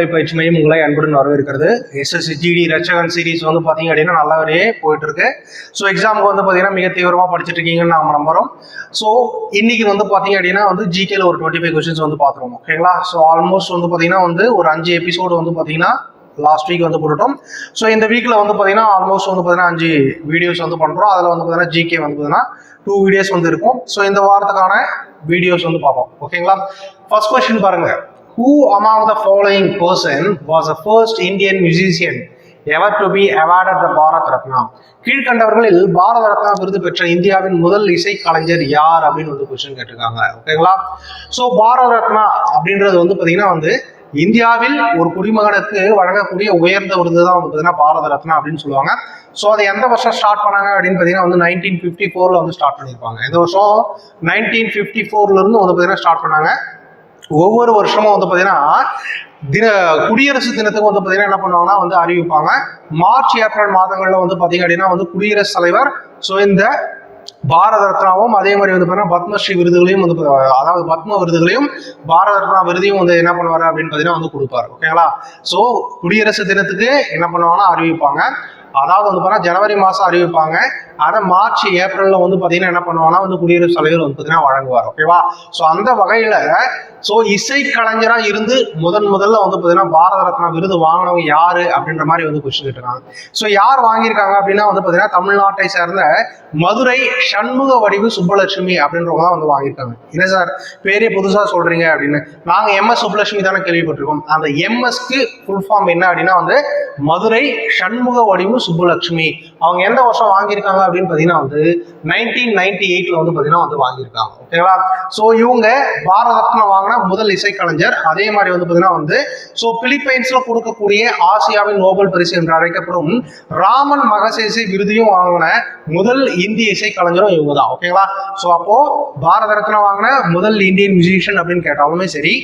அனைவருக்கும் பயிற்சி மையம் உங்களை அன்புடன் வரவேற்கிறது. எஸ்எஸ்சி ஜிடி ரச்சகன் சீரிஸ் வந்து பார்த்தீங்க அப்படின்னா நல்லாவே போயிட்டு இருக்கு ஸோ எக்ஸாமுக்கு வந்து பார்த்தீங்கன்னா மிக தீவிரமாக படிச்சுட்டு இருக்கீங்கன்னு நம்ம நம்புறோம். ஸோ இன்னைக்கு வந்து பார்த்தீங்க அப்படின்னா வந்து ஜிகேல ஒரு டுவெண்ட்டி ஃபைவ் கொஸ்டின்ஸ் வந்து பார்த்துருவோம் ஓகேங்களா ஸோ ஆல்மோஸ்ட் வந்து பார்த்தீங்கன்னா வந்து ஒரு அஞ்சு எபிசோடு வந்து பார்த்தீங்கன்னா லாஸ்ட் வீக் வந்து போட்டுட்டோம். ஸோ இந்த வீக்கில் வந்து பார்த்தீங்கன்னா ஆல்மோஸ்ட் வந்து பார்த்தீங்கன்னா அஞ்சு வீடியோஸ் வந்து பண்ணுறோம் அதில் வந்து பார்த்தீங்கன்னா ஜிகே வந்து பார்த்தீங்கன்னா டூ வீடியோஸ் வந்து இருக்கும். ஸோ இந்த வாரத்துக்கான வீடியோஸ் வந்து பார்ப்போம். ஓகேங்களா ஃபர்ஸ்ட் கொஸ்டின் பாருங்கள் who among the following person was the first Indian musician ever to be awarded the Bharat Ratna கீழ்கண்டவர்களில் Bharat Ratna விருது பெற்ற இந்தியாவின் முதல் இசை கலைஞர் யார் அப்படின்னு வந்து கொஸ்டின் கேட்டிருக்காங்க. ஓகேங்களா ஸோ பாரத ரத்னா அப்படின்றது வந்து பார்த்தீங்கன்னா வந்து இந்தியாவில் ஒரு குடிமகனுக்கு வழங்கக்கூடிய உயர்ந்த விருது தான் வந்து பார்த்தீங்கன்னா பாரத ரத்னா அப்படின்னு சொல்லுவாங்க. ஸோ அதை எந்த வருஷம் ஸ்டார்ட் பண்ணாங்க அப்படின்னு பார்த்தீங்கன்னா வந்து நைன்டீன் ஃபிஃப்டி ஃபோரில் வந்து ஸ்டார்ட் பண்ணியிருப்பாங்க. இந்த வருஷம்? நைன்டீன் ஃபிஃப்டி ஃபோர்லேருந்து வந்து பார்த்தீங்கன்னா ஸ்டார்ட் பண்ணாங்க. ஒவ்வொரு வருஷமும் வந்து பார்த்தீங்கன்னா தின குடியரசு தினத்துக்கு வந்து பார்த்தீங்கன்னா என்ன பண்ணுவாங்கன்னா வந்து அறிவிப்பாங்க. மார்ச் ஏப்ரல் மாதங்களில் வந்து பார்த்தீங்க அப்படின்னா வந்து குடியரசுத் தலைவர் ஸோ இந்த பாரத ரத்னாவும் அதே மாதிரி வந்து பார்த்தீங்கன்னா பத்மஸ்ரீ விருதுகளையும் வந்து அதாவது பத்ம விருதுகளையும் பாரத ரத்னா விருதையும் வந்து என்ன பண்ணுவார் அப்படின்னு பார்த்தீங்கன்னா வந்து கொடுப்பாரு. ஓகேங்களா? ஸோ குடியரசு தினத்துக்கு என்ன பண்ணுவாங்கன்னா அறிவிப்பாங்க. அதாவது வந்து பார்த்தீங்கன்னா ஜனவரி மாதம் அறிவிப்பாங்க. அதை மார்ச் ஏப்ரலில் வந்து பார்த்தீங்கன்னா என்ன பண்ணுவாங்கன்னா வந்து குடியரசுத் தலைவர் வந்து பார்த்தீங்கன்னா வழங்குவார். ஓகேவா ஸோ அந்த வகையில் ஸோ இசை கலைஞராக இருந்து முதன் முதல்ல வந்து பார்த்தீங்கன்னா பாரத ரத்னா விருது வாங்கினவங்க யார் அப்படின்ற மாதிரி வந்து கொஸ்டின் கேட்டிருக்காங்க. ஸோ யார் வாங்கியிருக்காங்க அப்படின்னா வந்து பார்த்தீங்கன்னா தமிழ்நாட்டை சேர்ந்த மதுரை சண்முக வடிவு சுப்பலட்சுமி அப்படின்றவங்க தான் வந்து வாங்கியிருக்காங்க. என்ன சார் பேரே புதுசாக சொல்கிறீங்க அப்படின்னு. நாங்கள் எம்எஸ் சுப்பலட்சுமி தானே கேள்விப்பட்டிருக்கோம். அந்த எம்எஸ்க்கு ஃபுல் ஃபார்ம் என்ன அப்படின்னா வந்து மதுரை சண்முக வடிவு சுப்புலட்சுமி அவங்க எந்த வருஷம் வாங்கியிருக்காங்க அப்படின்னு பார்த்தீங்கன்னா வந்து நைன்டீன் நைன்டி எயிட்ல வந்து பார்த்தீங்கன்னா வந்து வாங்கியிருக்காங்க. ஓகேவா ஸோ இவங்க பாரத ரத்னம் வாங்கின முதல் இசைக்கலைஞர். அதே மாதிரி வந்து பார்த்தீங்கன்னா வந்து ஸோ பிலிப்பைன்ஸில் கொடுக்கக்கூடிய ஆசியாவின் நோபல் பரிசு என்று அழைக்கப்படும் ராமன் மகசேசி விருதையும் வாங்கின முதல் இந்திய இசைக்கலைஞரும் இவங்க தான். ஓகேங்களா ஸோ அப்போ பாரத ரத்னம் வாங்கின முதல் இந்தியன் மியூசிஷியன் அப்படின்னு கேட்டாலுமே சரி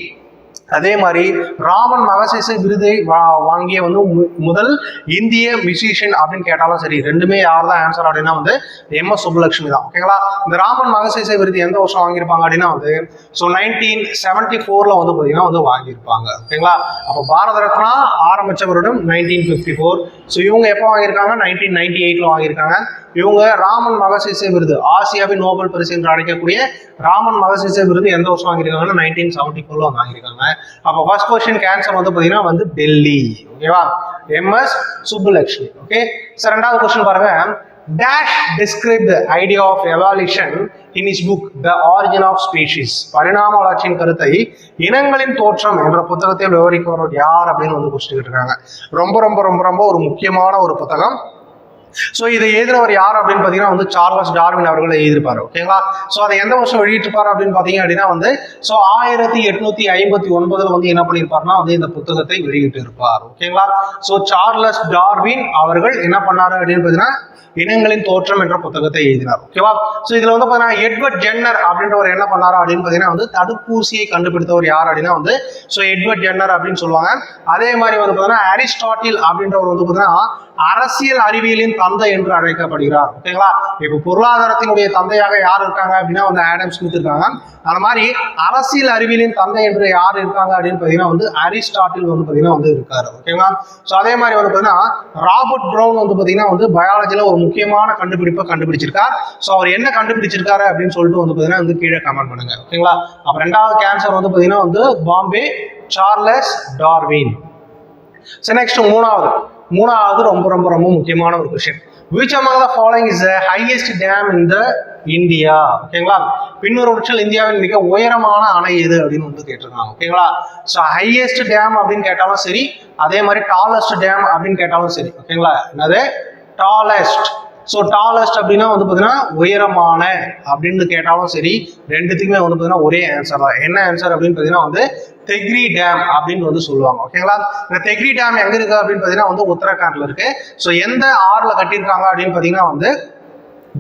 அதே மாதிரி ராமன் மகசேச விருதை வா- வாங்கிய வந்து மு- முதல் இந்திய மியூசிஷியன் அப்படின்னு கேட்டாலும் சரி ரெண்டுமே யார் தான் ஆன்சர் அப்படின்னா வந்து எம் எஸ் சுப்புலட்சுமி தான். ஓகேங்களா இந்த ராமன் மகசேச விருது எந்த வருஷம் வாங்கியிருப்பாங்க அப்படின்னா வந்து ஸோ நைன்டீன் செவன்டி ஃபோர்ல வந்து பார்த்தீங்கன்னா வந்து வாங்கியிருப்பாங்க. ஓகேங்களா அப்போ பாரத ரத்னா ஆரம்பிச்ச வருடம் நைன்டீன் ஃபிஃப்டி ஃபோர் ஸோ இவங்க எப்போ வாங்கியிருக்காங்க? நைன்டீன் நைன்டி எயிட்ல வாங்கியிருக்காங்க. இவங்க ராமன் மகசேசே விருது ஆசியாவின் நோபல் பரிசு என்று அழைக்கக்கூடிய ராமன் மகசேசே விருது எந்த வருஷம் வாங்கியிருக்காங்கன்னா நைன்டீன் செவன்டி ஃபோர்ல வாங்கியிருக்காங்க. அப்போ ஃபர்ஸ்ட் கொஸ்டின் கேன்சர் வந்து பார்த்தீங்கன்னா வந்து டெல்லி ஓகேவா எம்எஸ் சுப்புலட்சுமி ஓகே சார் ரெண்டாவது கொஸ்டின் பாருங்க. Dash describe the idea of evolution in his book the origin of species பரிணாம வளர்ச்சியின் கருத்தை இனங்களின் தோற்றம் என்ற புத்தகத்தை விவரிக்கிறவர் யார் அப்படின்னு வந்து கொஸ்டின் கேட்டிருக்காங்க. ரொம்ப ரொம்ப ரொம்ப ரொம்ப ஒரு முக்கியமான ஒரு புத்தகம். ஸோ இதை எழுதினவர் யார் அப்படின்னு பார்த்தீங்கன்னா வந்து சார்லஸ் டார்வின் அவர்கள் எழுதியிருப்பார் ஓகேங்களா? ஸோ அதை எந்த வருஷம் வெளியிட்டிருப்பார் அப்படின்னு பார்த்தீங்க அப்படின்னா வந்து ஸோ ஆயிரத்தி எட்நூத்தி ஐம்பத்தி ஒன்பதுல வந்து என்ன பண்ணியிருப்பார்னா வந்து இந்த புத்தகத்தை வெளியிட்டு இருப்பார் ஓகேங்களா? ஸோ சார்லஸ் டார்வின் அவர்கள் என்ன பண்ணாரு அப்படின்னு பார்த்தீங்கன்னா இனங்களின் தோற்றம் என்ற புத்தகத்தை எழுதினார் ஓகேவா? ஸோ இதுல வந்து பார்த்தீங்கன்னா எட்வர்ட் ஜென்னர் அப்படின்றவர் என்ன பண்ணாரு அப்படின்னு பார்த்தீங்கன்னா வந்து தடுப்பூசியை கண்டுபிடித்தவர் யார் அப்படின்னா வந்து ஸோ எட்வர்ட் ஜென்னர் அப்படின்னு சொல்லுவாங்க. அதே மாதிரி வந்து பார்த்தீங்கன்னா அரிஸ்டாட்டில் அப்படின்றவர் வந்து பார்த்தீங்கன்னா அரசியல் அறிவியலின் தந்தை என்று அழைக்கப்படுகிறார். ஓகேங்களா? இப்போ பொருளாதாரத்தினுடைய தந்தையாக யார் இருக்காங்க அப்படின்னா வந்து ஆடம் ஸ்மித் இருக்காங்க. அந்த மாதிரி அரசியல் அறிவியலின் தந்தை என்று யார் இருக்காங்க அப்படின்னு பார்த்தீங்கன்னா வந்து அரிஸ்டாட்டில் வந்து பார்த்தீங்கன்னா வந்து இருக்காரு. ஓகேங்களா? ஸோ அதே மாதிரி வந்து பார்த்தீங்கன்னா ராபர்ட் ப்ரௌன் வந்து பார்த்தீங்கன்னா வந்து பயாலஜியில் ஒரு முக்கியமான கண்டுபிடிப்பை கண்டுபிடிச்சிருக்கார். ஸோ அவர் என்ன கண்டுபிடிச்சிருக்காரு அப்படின்னு சொல்லிட்டு வந்து பார்த்தீங்கன்னா வந்து கீழே கமெண்ட் பண்ணுங்க. ஓகேங்களா? அப்போ ரெண்டாவது கேன்சர் வந்து பார்த்தீங்கன்னா வந்து Bombay Charles Darwin. So next மூணாவது. மூணாவது ரொம்ப ரொம்ப ரொம்ப முக்கியமான ஒரு question which among the following is the highest dam in the India ஓகேங்களா பின்வருவற்றில் இந்தியாவின் மிக உயரமான அணை எது அப்படின்னு வந்து கேட்டிருக்காங்க. ஓகேங்களா ஸோ ஹையஸ்ட் டேம் அப்படின்னு கேட்டாலும் சரி அதே மாதிரி டாலஸ்ட் டேம் அப்படின்னு கேட்டாலும் சரி. ஓகேங்களா என்னது? டாலஸ்ட் ஸோ டாலஸ்ட் அப்படின்னா வந்து பார்த்தீங்கன்னா உயரமான அப்படின்னு கேட்டாலும் சரி ரெண்டுத்துக்குமே வந்து பார்த்தீங்கன்னா ஒரே ஆன்சர் தான். என்ன ஆன்சர் அப்படின்னு பார்த்தீங்கன்னா வந்து தெக்ரி டேம் அப்படின்னு வந்து சொல்லுவாங்க. ஓகேங்களா இந்த தெக்ரி டேம் எங்க இருக்கு அப்படின்னு பார்த்தீங்கன்னா வந்து உத்தரகாண்ட்ல இருக்கு. ஸோ எந்த ஆறுல கட்டியிருக்காங்க அப்படின்னு பார்த்தீங்கன்னா வந்து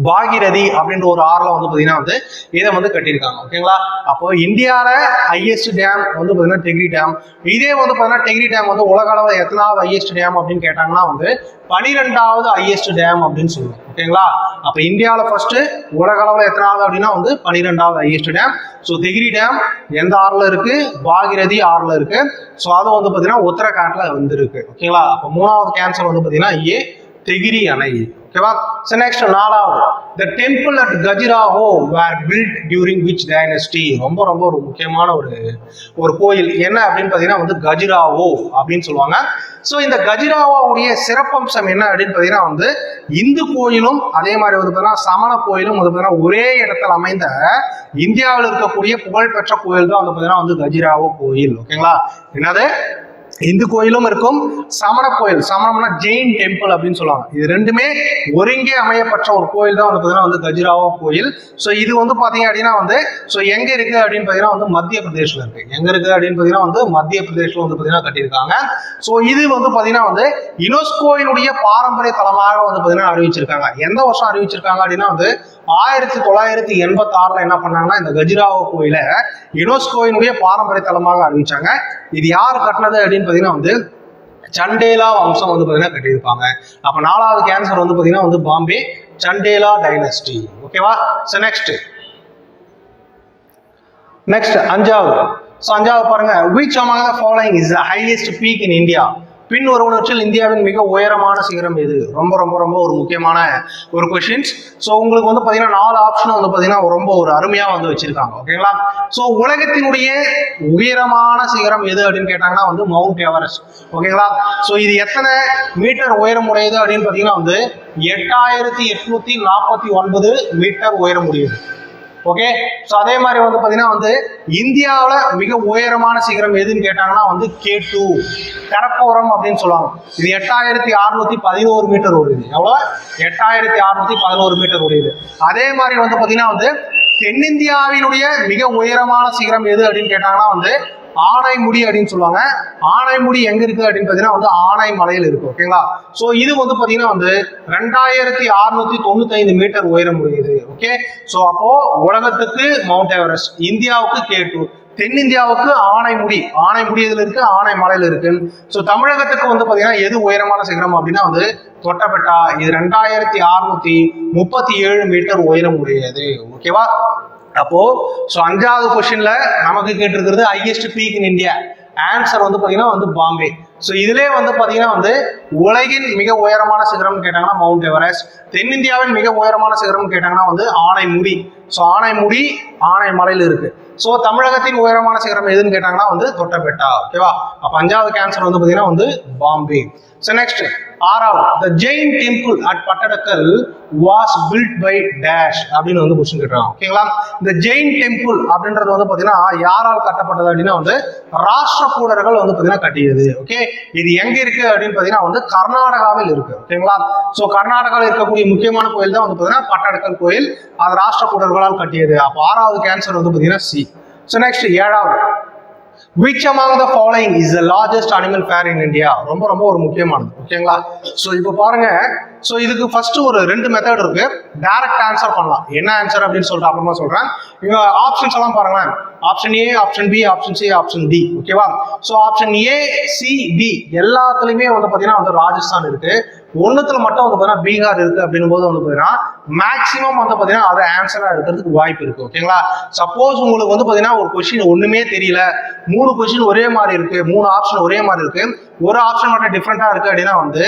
பாகிரதி அப்படின்ற ஒரு ஆறுல வந்து பார்த்தீங்கன்னா வந்து இதை வந்து கட்டியிருக்காங்க. ஓகேங்களா அப்போ இந்தியாவில் ஹையஸ்ட் டேம் வந்து பார்த்தீங்கன்னா டெக்ரி டேம் இதே வந்து பார்த்தீங்கன்னா டெக்ரி டேம் வந்து உலக அளவில் எத்தனாவது ஹையஸ்ட் டேம் அப்படின்னு கேட்டாங்கன்னா வந்து பனிரெண்டாவது ஹையஸ்ட் டேம் அப்படின்னு சொல்லுவாங்க. ஓகேங்களா அப்போ இந்தியாவில் ஃபர்ஸ்ட் உலக அளவில் எத்தனாவது அப்படின்னா வந்து பனிரெண்டாவது highest dam so Tehri dam எந்த ஆறுல இருக்கு? பாகிரதி ஆறுல இருக்கு. ஸோ அது வந்து பார்த்தீங்கன்னா உத்தரகாண்ட்ல வந்து இருக்கு ஓகேங்களா அப்போ மூணாவது கேன்சர் வந்து பார்த்தீங்கன்னா ஏ திகிரி அணை. ஓகேவா ஸோ நெக்ஸ்ட் நாலாவது. The temple at Khajuraho were built during which dynasty ரொம்ப ரொம்ப ஒரு முக்கியமான ஒரு ஒரு கோயில். என்ன அப்படின்னு பார்த்தீங்கன்னா வந்து கஜிராவோ அப்படின்னு சொல்லுவாங்க. ஸோ இந்த கஜிராவோடைய சிறப்பம்சம் என்ன அப்படின்னு பார்த்தீங்கன்னா வந்து இந்து கோயிலும் அதே மாதிரி வந்து பார்த்தீங்கன்னா சமண கோயிலும் வந்து பார்த்தீங்கன்னா ஒரே இடத்துல அமைந்த இந்தியாவில் இருக்கக்கூடிய புகழ்பெற்ற கோயில் தான் வந்து பார்த்தீங்கன்னா வந்து கஜிராவோ கோயில். ஓகேங்களா என்னது? இந்து கோயிலும் இருக்கும். சமண கோயில் சமணம்னா ஜெயின் டெம்பிள் அப்படின்னு சொல்லுவாங்க. இது ரெண்டுமே ஒருங்கே அமையப்பட்ட ஒரு கோயில் தான். வந்து பார்த்தீங்கன்னா வந்து கஜுராவோ கோயில். ஸோ இது வந்து பார்த்தீங்க அப்படின்னா வந்து ஸோ எங்க இருக்கு அப்படின்னு பார்த்தீங்கன்னா வந்து மத்திய பிரதேசத்தில் இருக்கு. எங்க இருக்கு அப்படின்னு பார்த்தீங்கன்னா வந்து மத்திய பிரதேஷில் வந்து பார்த்தீங்கன்னா கட்டியிருக்காங்க. ஸோ இது வந்து பார்த்தீங்கன்னா வந்து யுனெஸ்கோயினுடைய பாரம்பரிய தலமாக வந்து பார்த்தீங்கன்னா அறிவிச்சிருக்காங்க. எந்த வருஷம் அறிவிச்சிருக்காங்க அப்படின்னா வந்து ஆயிரத்தி தொள்ளாயிரத்தி எண்பத்தி ஆறுல என்ன பண்ணாங்கன்னா இந்த கஜிராவோ கோயிலை யுனெஸ்கோயினுடைய பாரம்பரிய தலமாக அறிவிச்சாங்க. இது யார் கட்டினது அப்படின்னு பார்த்தீங்கன்னா வந்து சண்டேலா வம்சம் வந்து பார்த்தீங்கன்னா கட்டியிருப்பாங்க. அப்போ நாலாவது கேன்சர் வந்து பார்த்தீங்கன்னா வந்து பாம்பே சண்டேலா டைனஸ்டி ஓகேவா ஸோ நெக்ஸ்ட் நெக்ஸ்ட் அஞ்சாவது. ஸோ அஞ்சாவது பாருங்க. Which among is following is the highest peak பின் ஒருவனற்றில் இந்தியாவின் மிக உயரமான சிகரம் எது? ரொம்ப ரொம்ப ரொம்ப ஒரு முக்கியமான ஒரு கொஷின்ஸ் ஸோ உங்களுக்கு வந்து பார்த்தீங்கன்னா நாலு ஆப்ஷன் வந்து பார்த்தீங்கன்னா ரொம்ப ஒரு அருமையாக வந்து வச்சிருக்காங்க. ஓகேங்களா ஸோ உலகத்தினுடைய உயரமான சிகரம் எது அப்படின்னு கேட்டாங்கன்னா வந்து மவுண்ட் எவரெஸ்ட் ஓகேங்களா ஸோ இது எத்தனை மீட்டர் உயரம் உடையது அப்படின்னு பார்த்தீங்கன்னா வந்து எட்டாயிரத்தி எட்நூத்தி நாற்பத்தி ஒன்பது மீட்டர் உயரம் உடையது. ஓகே ஸோ அதே மாதிரி வந்து பார்த்தீங்கன்னா வந்து இந்தியாவில் மிக உயரமான சிகரம் எதுன்னு கேட்டாங்கன்னா வந்து கே டூ கடப்போரம் அப்படின்னு சொல்லுவாங்க. இது எட்டாயிரத்தி அறுநூத்தி பதினோரு மீட்டர் உடையது எவ்வளோ? எட்டாயிரத்தி அறுநூத்தி பதினோரு மீட்டர் உடையது அதே மாதிரி வந்து பார்த்தீங்கன்னா வந்து தென்னிந்தியாவினுடைய மிக உயரமான சிகரம் எது அப்படின்னு கேட்டாங்கன்னா வந்து ஆனைமுடி அப்படின்னு சொல்லுவாங்க. ஆனைமுடி எங்க இருக்கு அப்படின்னு பார்த்தீங்கன்னா வந்து ஆனை மலையில் இருக்கு ஓகேங்களா ஸோ இது வந்து பாத்தீங்கன்னா வந்து ரெண்டாயிரத்தி அறுநூத்தி தொண்ணூத்தி ஐந்து மீட்டர் உயரம் உடையது ஓகே ஸோ அப்போ உலகத்துக்கு மவுண்ட் எவரெஸ்ட் இந்தியாவுக்கு கே டூ தென்னிந்தியாவுக்கு ஆனைமுடி ஆனைமுடி இதுல இருக்கு? ஆனை மலையில இருக்கு. ஸோ தமிழகத்துக்கு வந்து பார்த்தீங்கன்னா எது உயரமான சிகரம் அப்படின்னா வந்து தொட்டபெட்டா. இது ரெண்டாயிரத்தி அறுநூத்தி முப்பத்தி ஏழு மீட்டர் உயரம் உடையது ஓகேவா அப்போ ஸோ அஞ்சாவது கொஸ்டின்ல நமக்கு கேட்டிருக்கிறது highest peak in India answer வந்து பார்த்தீங்கன்னா வந்து பாம்பே. ஸோ இதுலேயே வந்து பார்த்தீங்கன்னா வந்து உலகின் மிக உயரமான சிகரம்னு கேட்டாங்கன்னா மவுண்ட் எவரெஸ்ட் தென்னிந்தியாவின் மிக உயரமான சிகரம்னு கேட்டாங்கன்னா வந்து ஆனைமுடி. ஸோ ஆனைமுடி ஆனை மலையில் இருக்கு. ஸோ தமிழகத்தின் உயரமான சிகரம் எதுன்னு கேட்டாங்கன்னா வந்து தொட்டபெட்டா. ஓகேவா அப்போ அஞ்சாவது கேன்சர் வந்து பார்த்தீங்கன்னா வந்து பாம்பே. ஸோ நெக்ஸ்ட் ஆறாவது. The Jain temple at Pattadakal was built by dash அப்படின்னு வந்து கொஸ்டின் கேட்டுறாங்க ஓகேங்களா இந்த ஜெயின் டெம்பிள் அப்படின்றது வந்து பார்த்தீங்கன்னா யாரால் கட்டப்பட்டது அப்படின்னா வந்து ராஷ்டிரகூடர்கள் வந்து பார்த்தீங்கன்னா கட்டியது. ஓகே இது எங்க இருக்கு அப்படின்னு பார்த்தீங்கன்னா வந்து கர்நாடகாவில் இருக்கு. ஓகேங்களா ஸோ கர்நாடகாவில் இருக்கக்கூடிய முக்கியமான கோயில் தான் வந்து பார்த்தீங்கன்னா பட்டடக்கல் கோயில். அது ராஷ்டிரகூடர்களால் கட்டியது. அப்போ ஆறாவது கேன்சர் வந்து பார்த்தீங்கன்னா சி ஸோ நெக்ஸ்ட் ஏழாவது. Which among the following is the largest animal fair in India ரொம்ப ரொம்ப ஒரு முக்கியமானது ஓகேங்களா ஸோ இப்போ பாருங்க. ஸோ இதுக்கு ஃபர்ஸ்ட் ஒரு ரெண்டு மெத்தட் இருக்கு. டைரக்ட் ஆன்சர் பண்ணலாம். என்ன ஆன்சர் அப்படின்னு சொல்லிட்டு அப்புறமா சொல்றேன். இங்க ஆப்ஷன்ஸ் எல்லாம் பாருங்களேன். Option A option B option C option D ஓகேவா so option A C D எல்லாத்துலயுமே வந்து பார்த்தீங்கன்னா வந்து ராஜஸ்தான் இருக்கு. ஒன்றுத்துல மட்டும் வந்து பார்த்தீங்கன்னா பீகார் இருக்கு அப்படின்னும் போது வந்து பார்த்தீங்கன்னா மேக்ஸிமம் வந்து பார்த்தீங்கன்னா அது ஆன்சராக இருக்கிறதுக்கு வாய்ப்பு இருக்கு ஓகேங்களா சப்போஸ் உங்களுக்கு வந்து பார்த்தீங்கன்னா ஒரு கொஸ்டின் ஒன்றுமே தெரியல மூணு கொஸ்டின் ஒரே மாதிரி இருக்கு மூணு ஆப்ஷன் ஒரே மாதிரி இருக்கு. ஒரு ஆப்ஷன் மட்டும் டிஃப்ரெண்ட்டாக இருக்குது அப்படின்னா வந்து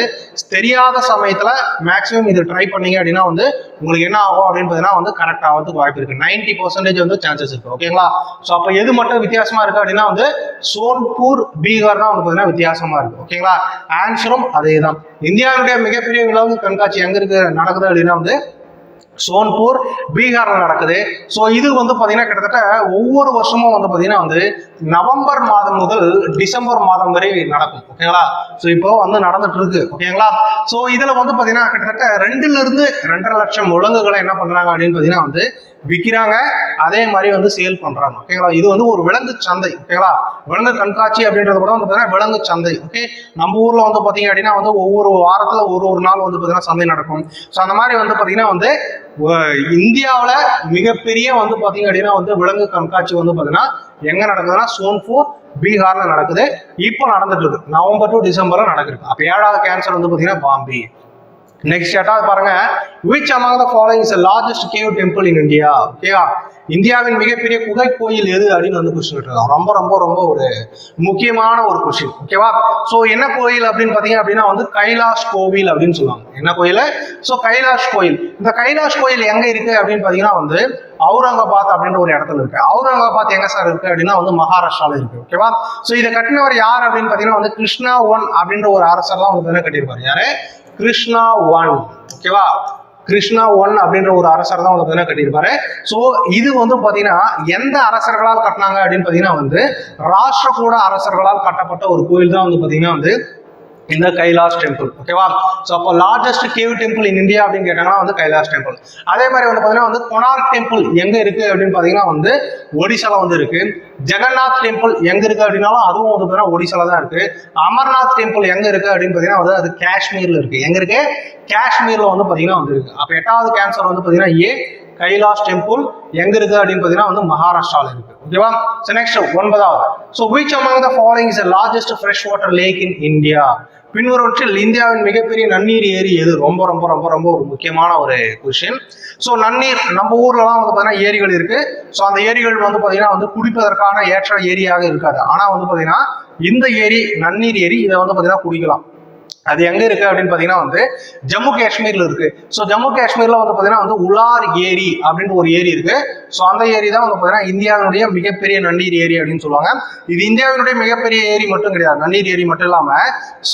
தெரியாத சமயத்தில் மேக்ஸிமம் இது ட்ரை பண்ணீங்க அப்படின்னா வந்து உங்களுக்கு என்ன ஆகும் அப்படின்னு பார்த்தீங்கன்னா வந்து கரெக்ட் ஆகிறதுக்கு வாய்ப்பு இருக்குது நைன்டி பர்சன்டேஜ் வந்து சான்சஸ் இருக்குது ஓகேங்களா ஸோ அப்போ எது மட்டும் வித்தியாசமாக இருக்குது அப்படின்னா வந்து சோன்பூர் பீகார் தான் வந்து பார்த்தீங்கன்னா வித்தியாசமாக இருக்குது ஓகேங்களா ஆன்சரும் அதே தான் இந்தியாவுடைய மிகப்பெரிய விலங்கு கண்காட்சி எங்கே இருக்கு நடக்குது அப்படின்னா வந்து சோன்பூர் பீகார்ல நடக்குது. ஸோ இது வந்து பார்த்தீங்கன்னா கிட்டத்தட்ட ஒவ்வொரு வருஷமும் வந்து பார்த்தீங்கன்னா வந்து நவம்பர் மாதம் முதல் டிசம்பர் மாதம் வரை நடக்கும் ஓகேங்களா ஸோ இப்போ வந்து நடந்துட்டு இருக்கு ஓகேங்களா ஸோ இதுல வந்து பாத்தீங்கன்னா கிட்டத்தட்ட ரெண்டுல இருந்து ரெண்டரை லட்சம் விலங்குகளை என்ன பண்றாங்க அப்படின்னு பார்த்தீங்கன்னா வந்து விற்கிறாங்க அதே மாதிரி வந்து சேல் பண்றாங்க ஓகேங்களா இது வந்து ஒரு விலங்கு சந்தை ஓகேங்களா விலங்கு கண்காட்சி அப்படின்றது கூட வந்து பார்த்தீங்கன்னா விலங்கு சந்தை ஓகே நம்ம ஊர்ல வந்து பார்த்தீங்க அப்படின்னா வந்து ஒவ்வொரு வாரத்துல ஒரு ஒரு நாள் வந்து பாத்தீங்கன்னா சந்தை நடக்கும். ஸோ அந்த மாதிரி வந்து பாத்தீங்கன்னா வந்து இந்தியாவில் மிகப்பெரிய வந்து பார்த்தீங்க அப்படின்னா வந்து விலங்கு கண்காட்சி வந்து பாத்தீங்கன்னா எங்க நடக்குதுன்னா ஃபோர் பீகார்ல நடக்குது. இப்போ நடந்துட்டு இருக்கு. நவம்பர் டு டிசம்பர்ல நடக்குது. அப்போ ஏழாவது கேன்சர் வந்து பார்த்தீங்கன்னா பாம்பே. நெக்ஸ்ட் எட்டாவது பாருங்க. Which among the following is largest cave temple in India ஓகேவா இந்தியாவின் மிகப்பெரிய குகை கோயில் எது அப்படின்னு வந்து கொஸ்டின் இருக்காங்க ரொம்ப ரொம்ப ரொம்ப ஒரு முக்கியமான ஒரு கொஸ்டின் ஓகேவா ஸோ என்ன கோயில் அப்படின்னு பார்த்தீங்க அப்படின்னா வந்து கைலாஷ் கோவில் அப்படின்னு சொல்லுவாங்க. என்ன கோயில்? ஸோ கைலாஷ் கோயில். இந்த கைலாஷ் கோயில் எங்க இருக்கு அப்படின்னு பார்த்தீங்கன்னா வந்து அவுரங்காபாத் அப்படின்ற ஒரு இடத்துல இருக்கு. அவுரங்காபாத் எங்க சார் இருக்கு அப்படின்னா வந்து மகாராஷ்டிரால இருக்கு. ஓகேவா ஸோ இதை கட்டினவர் யார் அப்படின்னு பார்த்தீங்கன்னா வந்து கிருஷ்ணா ஒன் அப்படின்ற ஒரு அரசர்லாம் வந்து பார்த்தீங்கன்னா கட்டியிருப்பாரு. யாரு? கிருஷ்ணா ஒன். ஓகேவா கிருஷ்ணா ஒன் அப்படின்ற ஒரு அரசர் தான் வந்து பார்த்தீங்கன்னா கட்டியிருப்பாரு. ஸோ இது வந்து பார்த்தீங்கன்னா எந்த அரசர்களால் கட்டினாங்க அப்படின்னு பார்த்தீங்கன்னா வந்து ராஷ்டிரகூட அரசர்களால் கட்டப்பட்ட ஒரு கோயில் தான் வந்து பார்த்தீங்கன்னா வந்து இந்த கைலாஷ் டெம்பிள் ஓகேவா ஸோ அப்போ largest cave temple in India அப்படின்னு கேட்டாங்கன்னா வந்து கைலாஷ் டெம்பிள் அதே மாதிரி வந்து பார்த்தீங்கன்னா வந்து கொனார்க் டெம்பிள் எங்க இருக்கு அப்படின்னு பார்த்தீங்கன்னா வந்து ஒடிசால வந்து இருக்கு. ஜெகநாத் டெம்பிள் எங்க இருக்கு அப்படின்னாலும் அதுவும் வந்து பார்த்தீங்கன்னா ஒடிசால தான் இருக்கு. அமர்நாத் டெம்பிள் எங்க இருக்கு அப்படின்னு பார்த்தீங்கன்னா வந்து அது காஷ்மீர்ல இருக்கு. எங்க இருக்கு? காஷ்மீர்ல வந்து பார்த்தீங்கன்னா வந்து இருக்கு. அப்போ எட்டாவது கேன்சர் வந்து பார்த்தீங்கன்னா ஏ கைலாஷ் டெம்பிள் எங்க இருக்கு அப்படின்னு பார்த்தீங்கன்னா வந்து மகாராஷ்டிரால இருக்கு. ஓகேவா ஸோ நெக்ஸ்ட் ஒன்பதாவது. So which among the following is largest fresh water lake in India பின்வருவற்றில் இந்தியாவின் மிகப்பெரிய நன்னீர் ஏரி எது? ரொம்ப ரொம்ப ரொம்ப ரொம்ப ஒரு முக்கியமான ஒரு கொஷின் ஸோ நன்னீர் நம்ம ஊர்லலாம் வந்து பார்த்தீங்கன்னா ஏரிகள் இருக்குது ஸோ அந்த ஏரிகள் வந்து பார்த்தீங்கன்னா வந்து குடிப்பதற்கான ஏற்ற ஏரியாக இருக்காது. ஆனால் வந்து பார்த்தீங்கன்னா இந்த ஏரி நன்னீர் ஏரி இதை வந்து பார்த்தீங்கன்னா குடிக்கலாம். அது எங்க இருக்கு அப்படின்னு பாத்தீங்கன்னா வந்து ஜம்மு காஷ்மீர்ல இருக்கு. ஸோ ஜம்மு காஷ்மீர்ல வந்து பாத்தீங்கன்னா வந்து உலார் ஏரி அப்படின்ற ஒரு ஏரி இருக்கு. ஸோ அந்த ஏரி தான் வந்து பாத்தீங்கன்னா இந்தியாவினுடைய மிகப்பெரிய நன்னீர் ஏரி அப்படின்னு சொல்லுவாங்க. இது இந்தியாவினுடைய மிகப்பெரிய ஏரி மட்டும் கிடையாது. நன்னீர் ஏரி மட்டும் இல்லாம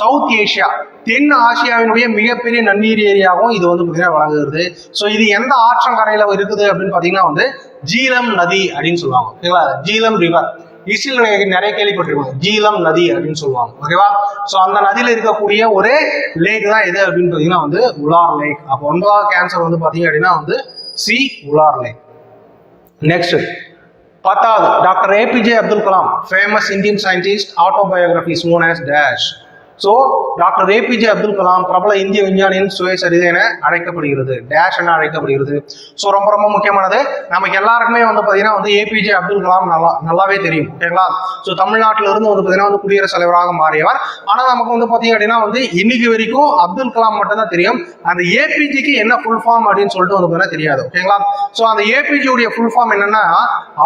சவுத் ஏஷியா தென் ஆசியாவினுடைய மிகப்பெரிய நன்னீர் ஏரியாவும் இது வந்து பாத்தீங்கன்னா வழங்குகிறது. ஸோ இது எந்த ஆற்றங்கரையில இருக்குது அப்படின்னு பாத்தீங்கன்னா வந்து ஜீலம் நதி அப்படின்னு சொல்லுவாங்க. ஓகேங்களா ஜீலம் ரிவர் இசில் நிறைய கேள்விப்பட்டிருப்பாங்க ஜீலம் நதி அப்படின்னு சொல்லுவாங்க. ஓகேவா? ஸோ அந்த நதியில் இருக்கக்கூடிய ஒரே லேக் தான் எது அப்படின்னு பார்த்தீங்கன்னா வந்து உலார் லேக் அப்போ ஒன்பதாவது கேன்சர் வந்து பார்த்தீங்க அப்படின்னா வந்து சி உலார் லேக் நெக்ஸ்ட் பத்தாவது doctor APJ Abdul Kalam famous Indian scientist autobiographies known as dash so doctor APJ Abdul Kalam பிரபல இந்திய விஞ்ஞானியின் சுயசரிதை என அழைக்கப்படுகிறது. டேஷ் என அழைக்கப்படுகிறது. ஸோ ரொம்ப ரொம்ப முக்கியமானது. நமக்கு எல்லாருக்குமே வந்து பார்த்தீங்கன்னா வந்து ஏபிஜே அப்துல் கலாம் நல்லா நல்லாவே தெரியும். ஓகேங்களா ஸோ தமிழ்நாட்டில இருந்து வந்து பார்த்தீங்கன்னா வந்து குடியரசுத் தலைவராக மாறியவர். ஆனால் நமக்கு வந்து பார்த்தீங்க அப்படின்னா வந்து இன்னைக்கு வரைக்கும் அப்துல் கலாம் மட்டும்தான் தெரியும். அந்த ஏபிஜிக்கு என்ன ஃபுல் ஃபார்ம் அப்படின்னு சொல்லிட்டு வந்து பார்த்தீங்கன்னா தெரியாது. ஓகேங்களா ஸோ அந்த ஏபிஜி உடைய ஃபுல் ஃபார்ம் என்னன்னா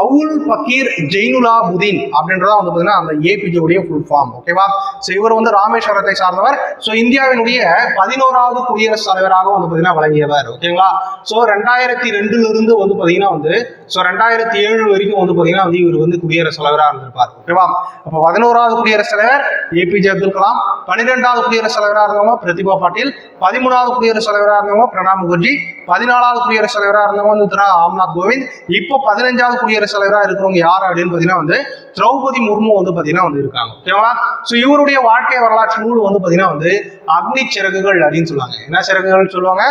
அவுல் பக்கீர் ஜெயினுலா புதீன் அப்படின்றதான் வந்து பார்த்தீங்கன்னா அந்த ஏபிஜியுடைய ஃபுல் ஃபார்ம் ஓகேவா ஸோ இவர் வந்து ராமேஷ் ராமேஸ்வரத்தை சார்ந்தவர். ஸோ இந்தியாவினுடைய பதினோராவது குடியரசுத் தலைவராக வந்து பார்த்தீங்கன்னா வழங்கியவர். ஓகேங்களா? ஸோ ரெண்டாயிரத்தி ரெண்டுல இருந்து வந்து பார்த்தீங்கன்னா வந்து ஸோ ரெண்டாயிரத்தி ஏழு வரைக்கும் வந்து பார்த்தீங்கன்னா வந்து இவர் வந்து குடியரசுத் தலைவராக இருந்திருப்பார். ஓகேவா? அப்போ பதினோராவது குடியரசுத் தலைவர் ஏபிஜே அப்துல் கலாம். பன்னிரெண்டாவது குடியரசுத் தலைவராக இருந்தவங்க பிரதிபா பாட்டீல். பதிமூணாவது குடியரசுத் தலைவராக இருந்தவங்க பிரணாப் முகர்ஜி. பதினாலாவது குடியரசுத் தலைவராக இருந்தவங்க வந்து திரு ராம்நாத் கோவிந்த். இப்போ பதினஞ்சாவது குடியரசுத் தலைவராக இருக்கிறவங்க யார் அப்படின்னு பார்த்தீங்கன்னா வந்து திரௌபதி முர்மு வந்து பார்த்தீங்கன்னா வந்து இருக்காங்க. ஓகேவா? ஸோ இவருடைய வாழ்க்கை வரலாறு வரலாற்று நூல் வந்து பார்த்தீங்கன்னா வந்து அக்னி சிறகுகள் அப்படின்னு சொல்லுவாங்க. என்ன சிறகுகள் சொல்லுவாங்க?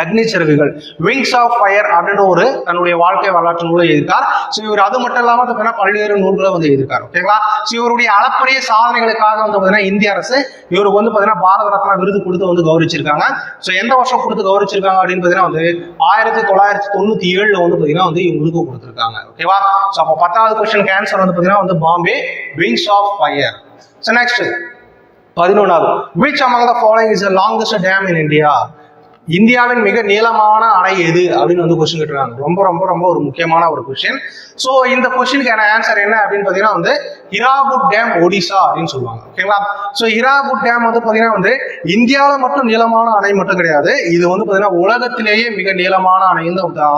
அக்னி சிறகுகள் விங்ஸ் ஆஃப் ஃபயர் அப்படின்னு ஒரு தன்னுடைய வாழ்க்கை வரலாற்று நூலை எழுதியிருக்கார். ஸோ இவர் அது மட்டும் இல்லாமல் பார்த்தீங்கன்னா பல்வேறு நூல்களை வந்து எழுதியிருக்காரு. ஓகேங்களா ஸோ இவருடைய அளப்பரிய சாதனைகளுக்காக வந்து பார்த்தீங்கன்னா இந்திய அரசு இவருக்கு வந்து பார்த்தீங்கன்னா பாரத ரத்னா விருது கொடுத்து வந்து கௌரவிச்சிருக்காங்க. ஸோ எந்த வருஷம் கொடுத்து கௌரவிச்சிருக்காங்க அப்படின்னு பார்த்தீங்கன்னா வந்து ஆயிரத்தி தொள்ளாயிரத்தி தொண்ணூத்தி ஏழுல வந்து பார்த்தீங்கன்னா வந்து இவங்களுக்கு கொடுத்துருக்காங்க. ஓகேவா ஸோ அப்போ பத்தாவது கொஸ்டின் கேன்சர் வந்து பார்த்தீங்கன்னா வந்து Bombay wings of fire so next பதினொன்றாவது which among the following is the longest dam in India இந்தியாவின் மிக நீளமான அணை எது அப்படின்னு வந்து கொஸ்டின் கேட்டிருக்காங்க. ரொம்ப ரொம்ப ரொம்ப ஒரு முக்கியமான ஒரு கொஸ்டின் ஸோ இந்த கொஸ்டினுக்கான ஆன்சர் என்ன அப்படின்னு பார்த்தீங்கன்னா வந்து ஹிராபுட் டேம் ஒடிசா அப்படின்னு சொல்லுவாங்க. ஓகேங்களா ஸோ ஹிராபுட் டேம் வந்து பார்த்தீங்கன்னா வந்து இந்தியாவில் மட்டும் நீளமான அணை மட்டும் கிடையாது. இது வந்து பார்த்தீங்கன்னா உலகத்திலேயே மிக நீளமான அணைன்னு தான்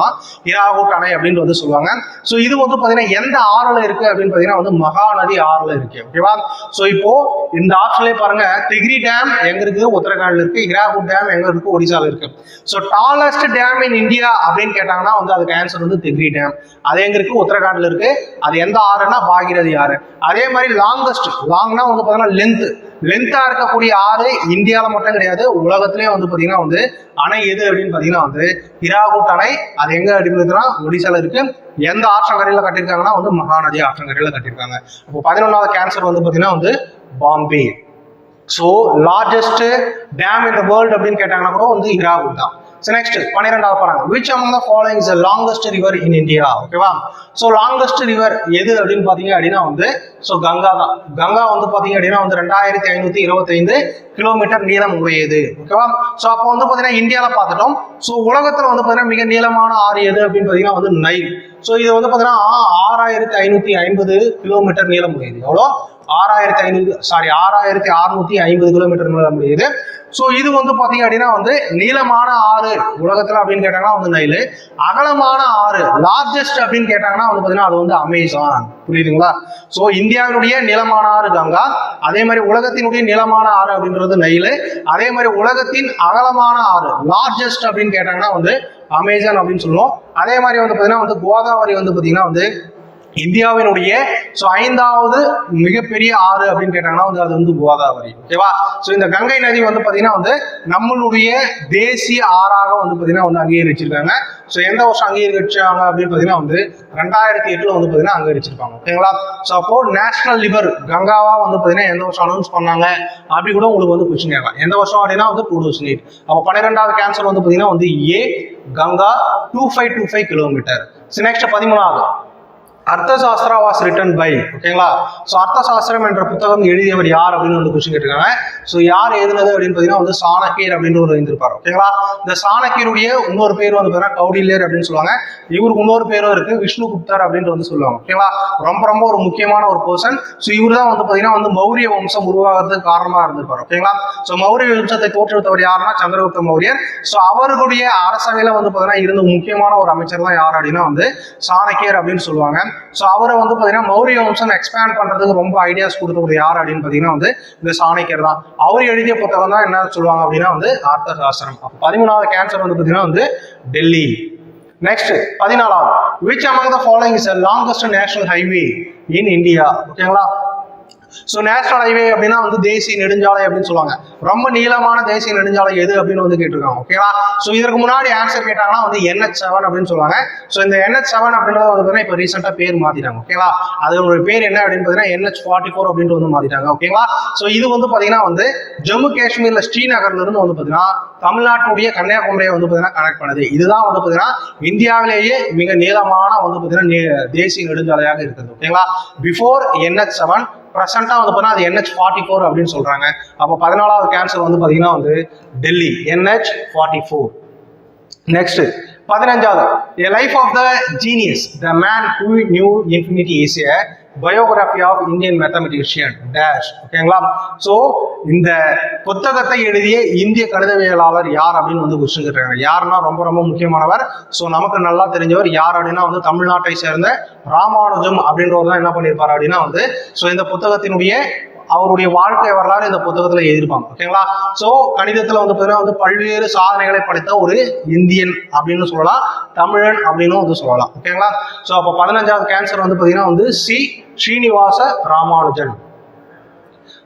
ஹிராபுட் அணை அப்படின்னு வந்து சொல்லுவாங்க. ஸோ இது வந்து பார்த்தீங்கன்னா எந்த ஆறுல இருக்கு அப்படின்னு பார்த்தீங்கன்னா வந்து மகாநதி ஆறுல இருக்கு. ஓகேவா ஸோ இப்போ இந்த ஆப்ஷன்லேயே பாருங்க திகிரி டேம் எங்க இருக்கு உத்தரகாண்ட்ல இருக்கு. ஹிராபுட் டேம் எங்க இருக்கு? ஒடிசாவில் இருக்கு. So tallest dam in India அப்படின்னு கேட்டாங்கன்னா வந்து அதுக்கு ஆன்சர் வந்து திக்ரி டேம் அது எங்க இருக்கு? உத்தரகாண்ட்ல இருக்கு. அது எந்த ஆறுனா பாகிரதி ஆறு. அதே மாதிரி லாங்கஸ்ட் லாங்னா வந்து பார்த்தீங்கன்னா லென்த் லென்த்தா இருக்கக்கூடிய ஆறு இந்தியாவில் மட்டும் கிடையாது உலகத்திலேயே வந்து பார்த்தீங்கன்னா வந்து அணை எது அப்படின்னு பார்த்தீங்கன்னா வந்து ஹிராகுட் அணை அது எங்க அப்படின்னு ஒடிசால இருக்கு. எந்த ஆற்றங்கரையில் கட்டியிருக்காங்கன்னா வந்து மகாநதி ஆற்றங்கரையில் கட்டியிருக்காங்க. இப்போ பதினொன்றாவது கேன்சர் வந்து பார்த்தீங்கன்னா வந்து Bombay. So largest dam in the world அப்படின்னு கேட்டாங்கன்னா கூட வந்து இராகுல் தான். ஸோ நெக்ஸ்ட் பன்னிரெண்டாவது பாருங்க which among the following is longest river in in ஓகேவா ஸோ லாங்கஸ்ட் ரிவர் எது அப்படின்னு பார்த்தீங்க அப்படின்னா வந்து ஸோ கங்கா தான். கங்கா வந்து பார்த்தீங்க அப்படின்னா வந்து ரெண்டாயிரத்தி ஐநூற்றி இருபத்தைந்து கிலோமீட்டர் நீளம் உடையது. ஓகேவா ஸோ அப்போ வந்து பார்த்தீங்கன்னா இந்தியாவில் பார்த்துட்டோம். ஸோ உலகத்தில் வந்து பார்த்தீங்கன்னா மிக நீளமான ஆறு எது அப்படின்னு பார்த்தீங்கன்னா வந்து நைல் ஸோ இது வந்து பார்த்தீங்கன்னா ஆறாயிரத்தி ஐநூற்றி ஐம்பது கிலோமீட்டர் நீளம் உடையது. எவ்வளோ? ஆறாயிரத்தி ஐநூறு சாரி ஆறாயிரத்தி அறுநூத்தி ஐம்பது கிலோமீட்டர் நீளம் முடியுது. ஸோ இது வந்து பார்த்தீங்க அப்படின்னா வந்து நீளமான ஆறு உலகத்தில் அப்படின்னு கேட்டாங்கன்னா வந்து நைலு அகலமான ஆறு லார்ஜஸ்ட் அப்படின்னு கேட்டாங்கன்னா வந்து பார்த்தீங்கன்னா அது வந்து அமேசான் புரியுதுங்களா? ஸோ இந்தியாவினுடைய நிலமான ஆறு கங்கா அதே மாதிரி உலகத்தினுடைய நிலமான ஆறு அப்படின்றது நைலு அதே மாதிரி உலகத்தின் அகலமான ஆறு லார்ஜஸ்ட் அப்படின்னு கேட்டாங்கன்னா வந்து அமேசான் அப்படின்னு சொல்லுவோம். அதே மாதிரி வந்து பார்த்தீங்கன்னா வந்து கோதாவரி வந்து பார்த்தீங்கன்னா வந்து இந்தியாவினுடைய ஸோ ஐந்தாவது மிகப்பெரிய ஆறு அப்படின்னு கேட்டாங்கன்னா வந்து அது வந்து கோதாவரி ஓகேவா? ஸோ இந்த கங்கை நதி வந்து பார்த்தீங்கன்னா வந்து நம்மளுடைய தேசிய ஆறாக வந்து பார்த்தீங்கன்னா வந்து அங்கீகரிச்சிருக்காங்க. ஸோ எந்த வருஷம் அங்கீகரிச்சாங்க அப்படின்னு பார்த்தீங்கன்னா வந்து ரெண்டாயிரத்தி எட்டில் வந்து பார்த்தீங்கன்னா அங்கீகரிச்சிருப்பாங்க. ஓகேங்களா? ஸோ அப்போ நேஷனல் லிவர் கங்காவா வந்து பார்த்தீங்கன்னா எந்த வருஷம் அனௌன்ஸ் பண்ணாங்க? அப்படி கூட உங்களுக்கு வந்து கொஸ்டின் கேட்கலாம். எந்த வருஷம் அப்படின்னா வந்து டூ தௌசண்ட் எயிட் அப்போ பன்னிரெண்டாவது கேன்சர் வந்து பார்த்தீங்கன்னா வந்து A Ganga two five two five kilometre next பதிமூணாவது. அர்த்தசாஸ்திரா வாஸ் ரிட்டன் பை ஓகேங்களா ஸோ அர்த்தசாஸ்திரம் என்ற புத்தகம் எழுதியவர் யார் அப்படின்னு வந்து கொஸ்டின் கேட்டிருக்காங்க. ஸோ யார் எழுதுனது அப்படின்னு பார்த்தீங்கன்னா வந்து சாணக்கியர் அப்படின்னு ஒரு எழுந்திருப்பார் ஓகேங்களா இந்த சாணக்கியருடைய இன்னொரு பேர் வந்து பார்த்தீங்கன்னா கௌடில்யர் அப்படின்னு சொல்லுவாங்க. இவருக்கு இன்னொரு பேரும் இருக்கு விஷ்ணு குப்தர் அப்படின்ட்டு வந்து சொல்லுவாங்க ஓகேங்களா ரொம்ப ரொம்ப ஒரு முக்கியமான ஒரு பர்சன் ஸோ இவர் தான் வந்து பார்த்தீங்கன்னா வந்து மௌரிய வம்சம் உருவாகிறதுக்கு காரணமாக இருந்திருப்பார் ஓகேங்களா ஸோ மௌரிய வம்சத்தை தோற்றுவித்தவர் யாருன்னா சந்திரகுப்த மௌரியர். ஸோ அவர்களுடைய அரசவையில் வந்து பார்த்தீங்கன்னா இருந்த முக்கியமான ஒரு அமைச்சர் தான் யார் அப்படின்னா வந்து சாணக்கியர் அப்படின்னு சொல்லுவாங்க. ஸோ அவரை வந்து பார்த்தீங்கன்னா மௌரிய வம்சம் எக்ஸ்பேண்ட் பண்ணுறதுக்கு ரொம்ப ஐடியாஸ் கொடுத்தவர் யார் அப்படின்னு பார்த்தீங்கன்னா வந்து இந்த சாணக்கியர் தான். அவர் எழுதிய புத்தகம் தான் என்ன சொல்லுவாங்க அப்படின்னா வந்து ஆர்த்த சாஸ்திரம் பதிமூணாவது கேன்சர் வந்து பார்த்தீங்கன்னா வந்து டெல்லி. நெக்ஸ்ட் பதினாலாவது. Which among the following is longest national highway in India ஓகேங்களா? ஸோ நேஷனல் ஹைவே அப்படின்னா வந்து தேசிய நெடுஞ்சாலை அப்படின்னு சொல்லுவாங்க. ரொம்ப நீளமான தேசிய நெடுஞ்சாலை எது அப்படின்னு வந்து கேட்டிருக்காங்க ஓகேவா ஸோ இதற்கு முன்னாடி ஆன்சர் கேட்டாங்கன்னா வந்து என்ஹெச் செவன் அப்படின்னு சொல்லுவாங்க. ஸோ இந்த என்ஹெச் செவன் அப்படின்றத வந்து பார்த்தீங்கன்னா இப்போ ரீசெண்டாக பேர் மாத்திட்டாங்க ஓகேவா அதோட பேர் என்ன அப்படின்னு பார்த்தீங்கன்னா என்ஹெச் ஃபார்ட்டி ஃபோர் அப்படின்ட்டு வந்து மாத்திட்டாங்க ஓகேவா ஸோ இது வந்து பார்த்தீங்கன்னா வந்து ஜம்மு காஷ்மீரில் ஸ்ரீநகர்ல இருந்து வந்து பார்த்தீங்கன்னா தமிழ்நாட்டுடைய கன்னியாகுமரியை வந்து பார்த்தீங்கன்னா கனெக்ட் பண்ணுது. இதுதான் வந்து பார்த்தீங்கன்னா இந்தியாவிலேயே மிக நீளமான வந்து பார்த்தீங்கன்னா தேசிய நெடுஞ்சாலையாக இருக்குது ஓகேங்களா பிஃபோர் என்ஹெச் செவன் ப்ரெசென்ட்டாக வந்து பார்த்தீங்கன்னா அது என்ஹெச் ஃபார்ட்டி ஃபோர் அப்படின்னு சொல்கிறாங்க அப்போ பதினாலாவது கேன்சர் வந்து பார்த்தீங்கன்னா வந்து Delhi. NH forty four next பதினஞ்சாவது. A life of the genius the man who knew is is biography of Indian mathematician dash ஓகேங்களா ஸோ இந்த புத்தகத்தை எழுதிய இந்திய கணிதவியலாளர் யார் அப்படின்னு வந்து கொஸ்டின் கேட்டாங்க யாருன்னா ரொம்ப ரொம்ப முக்கியமானவர். ஸோ நமக்கு நல்லா தெரிஞ்சவர் யார் அப்படின்னா வந்து தமிழ்நாட்டை சேர்ந்த ராமானுஜம் அப்படின்றவர் தான் என்ன பண்ணியிருப்பார் அப்படின்னா வந்து ஸோ இந்த புத்தகத்தினுடைய அவருடைய வாழ்க்கை வரலாறு இந்த புத்தகத்துல எழுதியிருப்பாங்க. ஓகேங்களா? சோ கணிதத்துல வந்து பார்த்தீங்கன்னா வந்து பல்வேறு சாதனைகளை படைத்த ஒரு இந்தியன் அப்படின்னு சொல்லலாம் தமிழன் அப்படின்னு வந்து சொல்லலாம். ஓகேங்களா? சோ அப்போ பதினஞ்சாவது கேன்சர் வந்து பார்த்தீங்கன்னா வந்து சி. ஸ்ரீனிவாச ராமானுஜன்.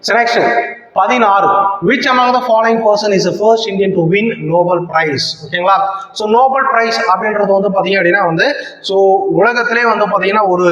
செலக்ஷன் பதினாறு. Which among the following person is first Indian to win Nobel prize ஓகேங்களா ஸோ நோபல் பிரைஸ் அப்படின்றது வந்து பார்த்தீங்க அப்படின்னா வந்து ஸோ உலகத்திலே வந்து பார்த்தீங்கன்னா ஒரு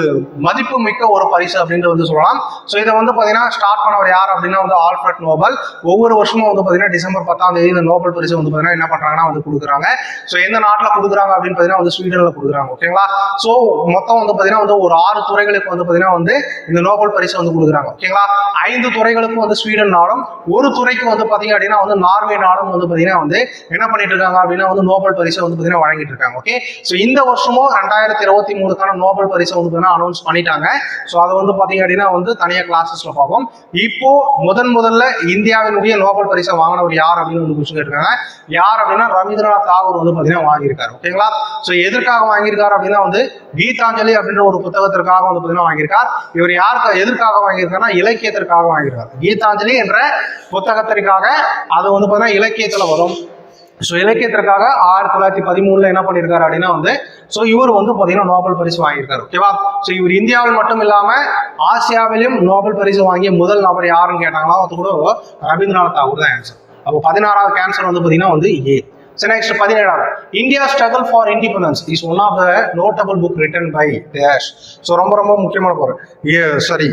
மதிப்பு மிக்க ஒரு பரிசு அப்படின்றது வந்து சொல்லலாம். ஸோ இதை வந்து பார்த்தீங்கன்னா ஸ்டார்ட் பண்ணவர் யார் அப்படின்னா வந்து ஆல்ஃபர்ட் நோபல். ஒவ்வொரு வருஷமும் வந்து பார்த்தீங்கன்னா டிசம்பர் பத்தாம் தேதி இந்த நோபல் பரிசு வந்து பார்த்தீங்கன்னா என்ன பண்ணுறாங்கன்னா வந்து கொடுக்குறாங்க. ஸோ எந்த நாட்டில் கொடுக்குறாங்க அப்படின்னு பார்த்தீங்கன்னா வந்து ஸ்வீடனில் கொடுக்குறாங்க. ஓகேங்களா ஸோ மொத்தம் வந்து பார்த்தீங்கன்னா வந்து ஒரு ஆறு துறைகளுக்கு வந்து பார்த்தீங்கன்னா வந்து இந்த நோபல் பரிசு வந்து கொடுக்குறாங்க. ஓகேங்களா ஐந்து துறைகளுக்கும் வந்து ஸ்வீடன் நாடும் ஒரு துறைக்கு வந்து பார்த்தீங்க அப்படின்னா வந்து நார்வே நாடும் வந்து பார்த்தீங்கன்னா வந்து என்ன பண்ணிட்டு இருக்காங்க அப்படின்னா வந்து நோபல் பரிசை வந்து பார்த்தீங்கன்னா வழங்கிட்டு இருக்காங்க. ஓகே ஸோ இந்த வருஷமும் ரெண்டாயிரத்தி இருபத்தி மூணுக்கான நோபல் பரிசை வந்து பார்த்தீங்கன்னா அனௌன்ஸ் பண்ணிட்டாங்க. ஸோ அதை வந்து பார்த்தீங்க அப்படின்னா வந்து தனியாக கிளாஸஸ்ல பார்ப்போம். இப்போ முதன் முதல்ல இந்தியாவினுடைய நோபல் பரிசை வாங்கினவர் யார் அப்படின்னு வந்து கொஸ்டின் கேட்டிருக்காங்க. யார் அப்படின்னா ரவீந்திரநாத் தாகூர் வந்து பார்த்தீங்கன்னா வாங்கியிருக்காரு. ஓகேங்களா ஸோ எதற்காக வாங்கியிருக்காரு அப்படின்னா வந்து கீதாஞ்சலி அப்படின்ற ஒரு புத்தகத்திற்காக வந்து பார்த்தீங்கன்னா வாங்கியிருக்கார். இவர் யாருக்கு எதற்காக வாங்கியிருக்காருன்னா இலக்கியத்திற்காக வாங்கியிருக்காரு. கீதாஞ்சலி என்ற புத்தகத்திற்காக அது வந்து பார்த்தீங்கன்னா இலக்கியத்தில் வரும். ஸோ இலக்கியத்திற்காக ஆயிரத்தி தொள்ளாயிரத்தி பதிமூணுல என்ன பண்ணியிருக்காரு அப்படின்னா வந்து ஸோ இவர் வந்து பார்த்தீங்கன்னா நோபல் பரிசு வாங்கியிருக்காரு ஓகேவா ஸோ இவர் இந்தியாவில் மட்டும் இல்லாமல் ஆசியாவிலும் நோபல் பரிசு வாங்கிய முதல் நபர் யாருன்னு கேட்டாங்களோ அது கூட ரவீந்திரநாத் தாகூர் தான் ஆன்சர் அப்போ பதினாறாவது கேன்சர் வந்து பார்த்தீங்கன்னா வந்து ஏ. So நெக்ஸ்ட் பதினேழாவது. India struggle for independence is one of the notable book written by dash so ரொம்ப ரொம்ப முக்கியமான பொருள் சரி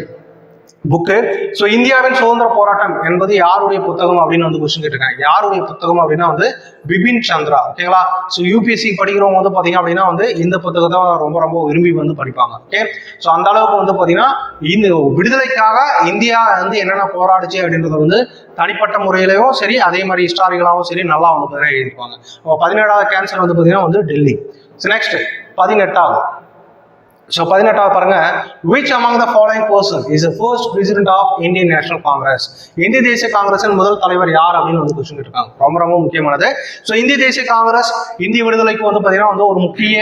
புக்கு ஸோ இந்தியாவின் சுதந்திர போராட்டம் என்பது யாருடைய புத்தகம் அப்படின்னு வந்து கொஸ்டின் கேட்டிருக்காங்க. யாருடைய புத்தகம் அப்படின்னா வந்து பிபின் சந்திரா ஓகேங்களா ஸோ யூபிஎஸ்சி படிக்கிறவங்க வந்து பார்த்தீங்க அப்படின்னா வந்து இந்த புத்தகத்தை ரொம்ப ரொம்ப விரும்பி வந்து படிப்பாங்க ஓகே ஸோ அந்த அளவுக்கு வந்து பார்த்தீங்கன்னா இந்த விடுதலைக்காக இந்தியா வந்து என்னென்ன போராடுச்சு அப்படின்றத வந்து தனிப்பட்ட முறையிலையும் சரி அதே மாதிரி ஹிஸ்டாரிக்கலாகவும் சரி நல்லா வந்து பார்த்தீங்கன்னா எழுதியிருப்பாங்க. பதினேழாவது கேன்சர் வந்து பார்த்தீங்கன்னா வந்து டெல்லி. ஸோ நெக்ஸ்ட் பதினெட்டாவது. ஸோ பதினெட்டாவது பாருங்க. Which among the following person is the first president of Indian National Congress இந்திய தேசிய காங்கிரஸின் முதல் தலைவர் யார் அப்படின்னு வந்து கொஸ்டின் இருக்காங்க ரொம்ப ரொம்ப முக்கியமானது. ஸோ இந்திய தேசிய காங்கிரஸ் இந்திய விடுதலைக்கு வந்து பார்த்தீங்கன்னா வந்து ஒரு முக்கிய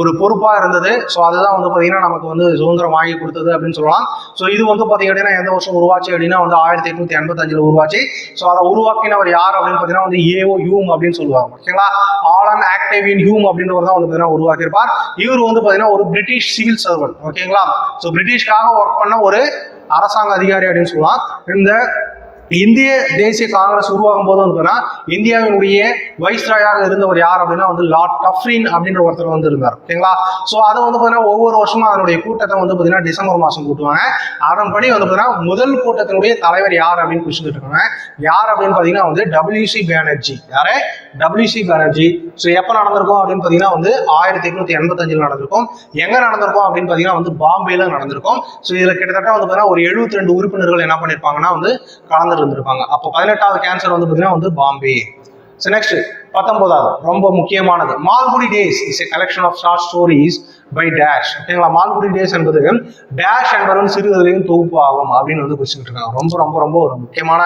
ஒரு பொறுப்பாக இருந்தது. ஸோ அதுதான் வந்து பார்த்தீங்கன்னா நமக்கு வந்து சுதந்திரம் வாங்கி கொடுத்தது அப்படின்னு சொல்லலாம். ஸோ இது வந்து பார்த்தீங்க அப்படின்னா எந்த வருஷம் உருவாச்சு அப்படின்னா வந்து ஆயிரத்தி எட்நூத்தி எண்பத்தஞ்சில் உருவாச்சு. ஸோ அதை உருவாக்கினவர் யார் அப்படின்னு பார்த்தீங்கன்னா வந்து ஏஓ யூம் அப்படின்னு சொல்லுவாங்க. ஓகேங்களா? ஆலன் ஆக்டேவியன் ஹியூம் அப்படின்றவர் தான் வந்து பார்த்தீங்கன்னா உருவாக்கியிருப்பார். இவர் வந்து பார்த்தீங்கன்னா ஒரு பிரிட்டிஷ் சிவில் சர்வன் ஓகேங்களா ஸோ பிரிட்டிஷ்காக ஒர்க் பண்ண ஒரு அரசாங்க அதிகாரி அப்படின்னு சொல்லலாம். இந்த இந்திய தேசிய காங்கிரஸ் உருவாகும் போது வந்து பார்த்தீங்கன்னா இந்தியாவினுடைய வைஸ்ராயாக இருந்தவர் யார் அப்படின்னா வந்து லார்ட் டஃப்ரின் அப்படின்ற ஒருத்தர் வந்து இருந்தார் ஓகேங்களா ஸோ அதை வந்து பார்த்தீங்கன்னா ஒவ்வொரு வருஷமும் அதனுடைய கூட்டத்தை வந்து பார்த்தீங்கன்னா டிசம்பர் மாதம் கூட்டுவாங்க. அதன்படி வந்து பார்த்தீங்கன்னா முதல் கூட்டத்தினுடைய தலைவர் யார் அப்படின்னு கொஸ்டின் இருக்காங்க யார் அப்படின்னு பார்த்தீங்கன்னா வந்து டபிள்யூசி பானர்ஜி யாரு? டபிள்யூசி பானர்ஜி ஸோ எப்போ நடந்திருக்கும் அப்படின்னு பார்த்தீங்கன்னா வந்து ஆயிரத்தி எட்நூத்தி எண்பத்தஞ்சில் நடந்திருக்கும். எங்கே நடந்திருக்கும் அப்படின்னு பார்த்தீங்கன்னா வந்து பாம்பேல நடந்திருக்கும். ஸோ இதில் கிட்டத்தட்ட வந்து பார்த்தீங்கன்னா ஒரு எழுபத்தி ரெண்டு உறுப்பினர்கள் என்ன பண்ணியிருப்பாங்கன்னா வந்து கலந்துட்டு இருந்திருப்பாங்க அப்போ பதினெட்டாவது கேன்சர் வந்து பார்த்தீங்கன்னா வந்து பாம்பே. ஸோ நெக்ஸ்ட் பத்தொன்பதாவது ரொம்ப முக்கியமானது. Malgudi days is a collection of short stories by dash ஓகேங்களா மால்குடி டேஸ் என்பது டேஷ் என்பவரின் சிறுகதையின் தொகுப்பு ஆகும் அப்படின்னு வந்து கொஸ்டின் இருக்காங்க ரொம்ப ரொம்ப ரொம்ப ஒரு முக்கியமான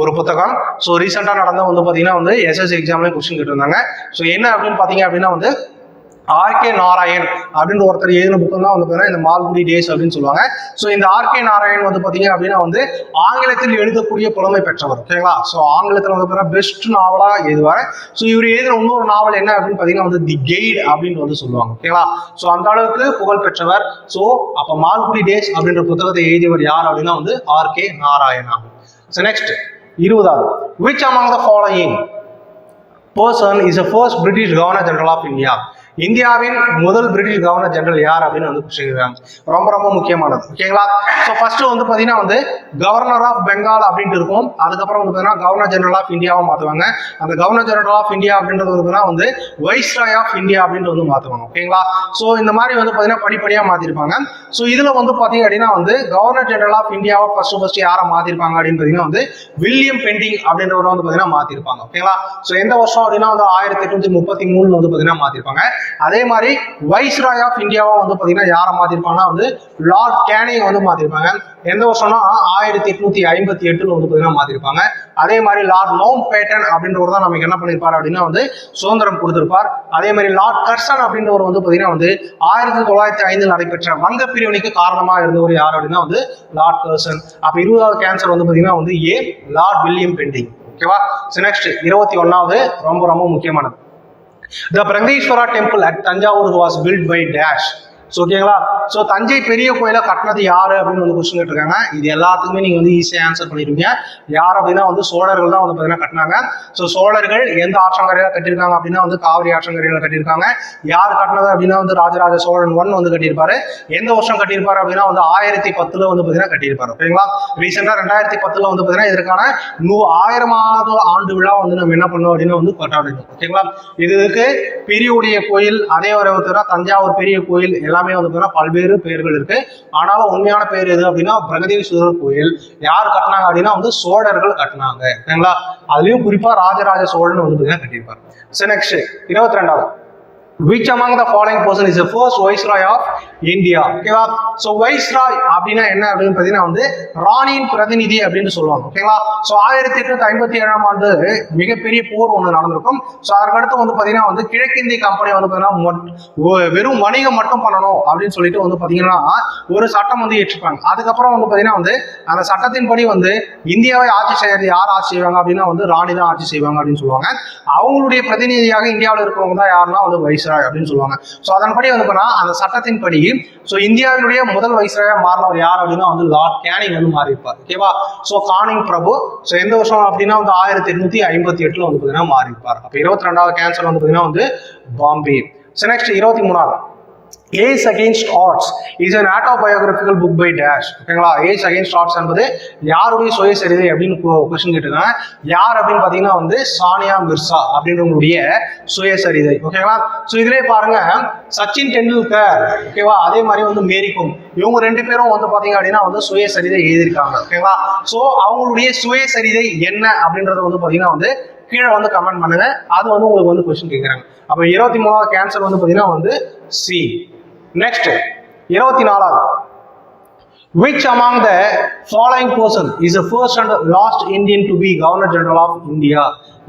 ஒரு புத்தகம். ஸோ ரீசெண்டாக நடந்த வந்து பார்த்தீங்கன்னா வந்து எஸ்எஸ்சி எக்ஸாம்லேயும் கொஸ்டின் கேட்டிருந்தாங்க. ஸோ என்ன அப்படின்னு பார்த்தீங்க அப்படின்னா வந்து ஆர்கே நாராயண் அப்படின்ற ஒருத்தர் எழுதின புக்கம் தான் வந்து பார்த்தீங்கன்னா இந்த மால்குடி டேஸ் அப்படின்னு சொல்லுவாங்க. ஸோ இந்த ஆர்கே நாராயண் வந்து பார்த்தீங்க அப்படின்னா வந்து ஆங்கிலத்தில் எழுதக்கூடிய புலமை பெற்றவர். ஓகேங்களா ஸோ ஆங்கிலத்தில் வந்து பார்த்தீங்கன்னா பெஸ்ட் நாவலாக எழுதுவார். ஸோ இவர் எழுதின இன்னொரு நாவல் என்ன அப்படின்னு பார்த்தீங்கன்னா வந்து தி கெய்ட் அப்படின்னு வந்து சொல்லுவாங்க. ஓகேங்களா ஸோ அந்த அளவுக்கு புகழ் பெற்றவர். ஸோ அப்போ மால்குடி டேஸ் அப்படின்ற புத்தகத்தை எழுதியவர் யார் அப்படின்னா வந்து ஆர்கே நாராயணா ஸோ நெக்ஸ்ட் இருபதாவது. Which among the following person is a first British governor general of India இந்தியாவின் முதல் பிரிட்டிஷ் கவர்னர் ஜெனரல் யார் அப்படின்னு வந்து கேட்குறாங்க. ரொம்ப ரொம்ப முக்கியமானது. ஓகேங்களா ஸோ ஃபர்ஸ்ட் வந்து பார்த்தீங்கன்னா வந்து கவர்னர் ஆஃப் பெங்கால் அப்படின்ட்டு இருக்கும். அதுக்கப்புறம் வந்து பார்த்தீங்கன்னா கவர்னர் ஜெனரல் ஆஃப் இந்தியாவை மாற்றுவாங்க அந்த கவர்னர் ஜெனரல் ஆஃப் இந்தியா அப்படின்றது வந்து வந்து வைஸ் ராய் ஆஃப் இந்தியா அப்படின்ட்டு வந்து மாற்றுவாங்க ஓகேங்களா ஸோ இந்த மாதிரி வந்து பார்த்தீங்கன்னா படிப்படியாக மாற்றிருப்பாங்க ஸோ இதில் வந்து பார்த்தீங்க அப்படின்னா வந்து கவர்னர் ஜெனரல் ஆஃப் இந்தியாவை ஃபர்ஸ்ட் ஃபர்ஸ்ட் யாரை மாற்றிருப்பாங்க அப்படின்னு பார்த்தீங்கன்னா வந்து வில்லியம் பெண்டிங் அப்படின்றவரை வந்து பார்த்தீங்கன்னா மாற்றிருப்பாங்க ஓகேங்களா ஸோ எந்த வருஷம் அப்படின்னா வந்து ஆயிரத்தி எட்நூத்தி முப்பத்தி மூணுல வந்து பார்த்தீங்கன்னா மாற்றிருப்பாங்க அதே மாதிரி வைஸ்ராய் ஆஃப் இந்தியாவை வந்து பார்த்தீங்கன்னா யாரை மாற்றிருப்பாங்கன்னா வந்து லார்ட் கேனையை வந்து மாற்றிருப்பாங்க எந்த வருஷம்னா ஆயிரத்தி எட்நூத்தி ஐம்பத்தி எட்டுல வந்து பார்த்தீங்கன்னா மாற்றிருப்பாங்க அதே மாதிரி லார்ட் நோம் பேட்டன் அப்படின்றவர் தான் நமக்கு என்ன பண்ணியிருப்பார் அப்படின்னா வந்து சுதந்திரம் கொடுத்திருப்பார். அதே மாதிரி லார்ட் கர்சன் அப்படின்றவர் வந்து பார்த்தீங்கன்னா வந்து ஆயிரத்தி தொள்ளாயிரத்தி ஐந்தில் நடைபெற்ற வங்க பிரிவினைக்கு காரணமாக இருந்தவர் யார் அப்படின்னா வந்து லார்ட் கர்சன். அப்போ இருபதாவது கேன்சர் வந்து பார்த்தீங்கன்னா வந்து ஏ லார்ட் வில்லியம் பெண்டிங். ஓகேவா? ஸோ நெக்ஸ்ட் இருபத்தி ஒன்னாவது ரொம்ப ரொம்ப முக்கியமானது. The Brangeeshwara temple at Tanjavur was built by Dash. So ஓகேங்களா ஸோ தஞ்சை பெரிய கோயிலை கட்டினது யாரு அப்படின்னு வந்து கொஸ்டின் கேட்டிருக்காங்க. இது எல்லாத்துக்குமே நீங்க வந்து ஈஸியாக ஆன்சர் பண்ணிருவீங்க யார் அப்படின்னா வந்து சோழர்கள் தான் வந்து பார்த்தீங்கன்னா கட்டினாங்க. ஸோ சோழர்கள் எந்த ஆற்றங்கரையில் கட்டியிருக்காங்க அப்படின்னா வந்து காவிரி ஆற்றங்கரையில் கட்டியிருக்காங்க. யார் கட்டினது அப்படின்னா வந்து ராஜராஜ சோழன் ஒன் வந்து கட்டியிருப்பாரு. எந்த வருஷம் கட்டியிருப்பாரு அப்படின்னா வந்து ஆயிரத்தி பத்துல வந்து பார்த்தீங்கன்னா கட்டியிருப்பாரு. ஓகேங்களா ரீசெண்டாக ரெண்டாயிரத்தி பத்துல வந்து பார்த்தீங்கன்னா இதற்கான நூ ஆயிரமாவது ஆண்டு விழா வந்து நம்ம என்ன பண்ணோம் அப்படின்னா வந்து கொண்டாடுறோம் ஓகேங்களா இதுக்கு பெரியவுடைய கோயில் அதே ஒரு தஞ்சாவூர் பெரிய கோயில் எல்லாம் எல்லாமே வந்து பார்த்தீங்கன்னா பல்வேறு பெயர்கள் இருக்கு. ஆனாலும் உண்மையான பேர் எது அப்படின்னா பிரகதீஸ்வரர் கோயில். யார் கட்டினாங்க அப்படின்னா வந்து சோழர்கள் கட்டினாங்க. ஓகேங்களா அதுலயும் குறிப்பா ராஜராஜ சோழன் வந்து பார்த்தீங்கன்னா கட்டியிருப்பார். சரி நெக்ஸ்ட் இருபத்தி ரெண்டாவது. Which among the following person is the first viceroy of India ஓகேவா ஸோ வைஸ்ராய் அப்படின்னா என்ன அப்படின்னு பார்த்தீங்கன்னா வந்து ராணியின் பிரதிநிதி அப்படின்னு சொல்லுவாங்க. ஓகேங்களா ஸோ ஆயிரத்தி எட்நூத்தி ஐம்பத்தி ஏழாம் ஆண்டு மிகப்பெரிய போர் ஒன்று நடந்திருக்கும். ஸோ அதற்கடுத்து வந்து பார்த்தீங்கன்னா வந்து கிழக்கிந்திய கம்பெனி வந்து பார்த்தீங்கன்னா மொட்- வெறும் வணிகம் மட்டும் பண்ணணும் அப்படின்னு சொல்லிட்டு வந்து பார்த்தீங்கன்னா ஒரு சட்டம் வந்து ஏற்றிருப்பாங்க அதுக்கப்புறம் வந்து பார்த்தீங்கன்னா வந்து அந்த சட்டத்தின்படி வந்து இந்தியாவை ஆட்சி செய்யறது யார் ஆட்சி செய்வாங்க அப்படின்னா வந்து ராணி தான் ஆட்சி செய்வாங்க அப்படின்னு சொல்லுவாங்க. அவங்களுடைய பிரதிநிதியாக இந்தியாவில் இருக்கிறவங்க தான் யாருன்னா வந்து வைஸ் வைஸ்ராய் அப்படின்னு சொல்லுவாங்க. ஸோ அதன்படி வந்து பார்த்தா அந்த சட்டத்தின்படி ஸோ இந்தியாவினுடைய முதல் வைஸ்ராயா மாறினவர் யார் அப்படின்னா வந்து லார்ட் கேனிங் வந்து மாறிருப்பார் ஓகேவா ஸோ கானிங் பிரபு ஸோ எந்த வருஷம் அப்படின்னா வந்து ஆயிரத்தி எட்நூத்தி ஐம்பத்தி எட்டுல வந்து பார்த்தீங்கன்னா மாறிப்பார் அப்போ இருபத்தி ரெண்டாவது கேன்சர் வந்து பார்த்தீங்கன்னா வந்து பாம்பே. ஸோ நெக்ஸ்ட் இருபத்தி மூணாவது. Ace against odds is an autobiographical book by dash ஓகேங்களா ஏஸ் அகெயின்ஸ்ட் ஆர்ட்ஸ் என்பது யாருடைய சுயசரிதை அப்படின்னு கொஸ்டின் கேட்டிருக்காங்க. யார் அப்படின்னு பார்த்தீங்கன்னா வந்து சானியா மிர்சா அப்படின்றவங்களுடைய சுய சரிதை ஓகேங்களா ஸோ இதிலே பாருங்க சச்சின் டெண்டுல்கர் ஓகேவா அதே மாதிரி வந்து மேரி கோம். இவங்க ரெண்டு பேரும் வந்து பார்த்தீங்க அப்படின்னா வந்து சுய சரிதை எழுதியிருக்காங்க ஓகேங்களா ஸோ அவங்களுடைய சுய சரிதை என்ன அப்படின்றத வந்து பார்த்தீங்கன்னா வந்து கீழே வந்து கமெண்ட் பண்ணுங்க. அது வந்து உங்களுக்கு வந்து கொஸ்டின் கேட்குறாங்க. அப்போ இருபத்தி மூணாவது கேன்சர் வந்து பார்த்தீங்கன்னா வந்து சி நெக்ஸ்ட் இருபத்தி நாலாவது which among the following person is the first and last Indian to be Governor General of India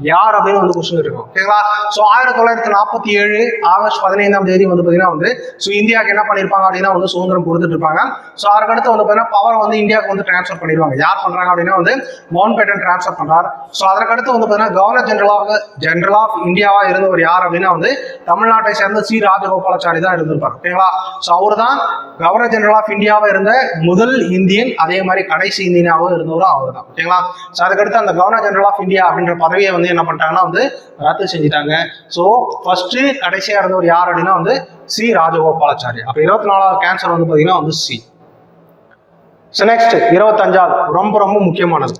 யார் அப்படின்னு வந்து கொஸ்டின் இருக்கும் ஓகேங்களா ஸோ ஆயிரத்தி தொள்ளாயிரத்தி நாற்பத்தி ஏழு ஆகஸ்ட் பதினைந்தாம் தேதி வந்து பார்த்தீங்கன்னா வந்து ஸோ இந்தியாவுக்கு என்ன பண்ணியிருப்பாங்க அப்படின்னா வந்து சுதந்திரம் கொடுத்துட்டு இருப்பாங்க. ஸோ அதுக்கடுத்து வந்து பார்த்தீங்கன்னா பவர் வந்து இந்தியாவுக்கு வந்து ட்ரான்ஸ்ஃபர் பண்ணிடுவாங்க. யார் பண்ணுறாங்க அப்படின்னா வந்து மவுண்ட் பேட்டன் ட்ரான்ஸ்ஃபர் பண்ணுறார் ஸோ அதற்கடுத்து வந்து பார்த்தீங்கன்னா governor general of general of இந்தியாவாக இருந்தவர் யார் அப்படின்னா வந்து தமிழ்நாட்டை சேர்ந்த சி. ராஜகோபாலாச்சாரி தான் இருந்திருப்பார். ஓகேங்களா ஸோ அவர் தான் கவர்னர் ஜெனரல் ஆஃப் இந்தியாவாக இருந்த முதல் இந்தியன் அதே மாதிரி கடைசி இந்தியனாகவும் இருந்தவரும் அவர் தான் ஓகேங்களா ஸோ அதுக்கடுத்து அந்த கவர்னர் ஜெனரல் ஆஃப் இந்தியா அப்படின்ற பதவியை வந்து என்ன பண்ணிட்டாங்கன்னா வந்து ரத்து செஞ்சுட்டாங்க. ஸோ ஃபஸ்ட்டு கடைசியாக இருந்தவர் யார் அப்படின்னா வந்து சி ராஜகோபாலாச்சாரி அப்போ இருபத்தி நாலாவது கேன்சர் வந்து பார்த்தீங்கன்னா வந்து சி. ஸோ நெக்ஸ்ட் இருபத்தஞ்சாவது ரொம்ப ரொம்ப முக்கியமானது.